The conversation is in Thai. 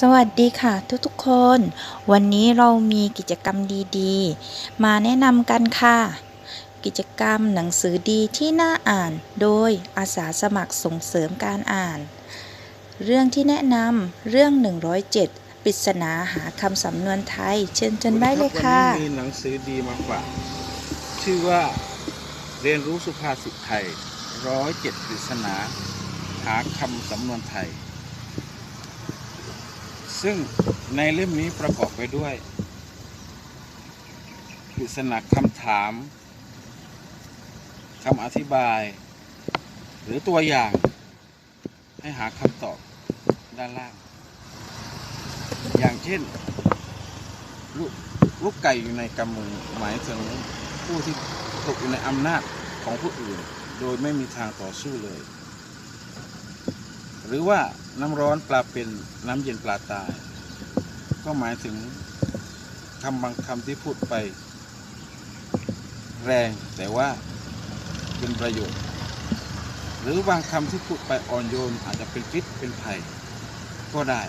สวัสดีค่ะทุกๆคน วันนี้เรามีกิจกรรมดีๆ มาแนะนำกันค่ะ กิจกรรมหนังสือดีที่น่าอ่านโดยอาสาสมัครส่งเสริมการอ่าน เรื่องที่แนะนำเรื่อง 107 ปริศนาหาคำสำนวนไทย เชิญจนได้เลยค่ะ วันนี้มีหนังสือดีมาฝากชื่อว่าเรียนรู้สุภาษิตไทยร้อยเจ็ดปริศนาหาคำสำนวนไทย ซึ่งในเล่มนี้ประกอบไปด้วยปริศนาคำถามคำอธิบาย หรือตัวอย่างให้หาคำตอบด้านล่าง อย่างเช่นลูกลูกไก่อยู่ในกำมือหมายถึงผู้ที่ตกอยู่ในอำนาจของผู้อื่น โดยไม่มีทางต่อสู้เลย หรือว่าน้ำร้อนปลาเป็นน้ำเย็นปลาตาย ก็หมายถึงคำบางคำที่พูดไป แรงแต่ว่าเป็นประโยชน์ หรือบางคำที่พูดไปอ่อนโยนอาจจะเป็นพิษเป็นภัยก็ได้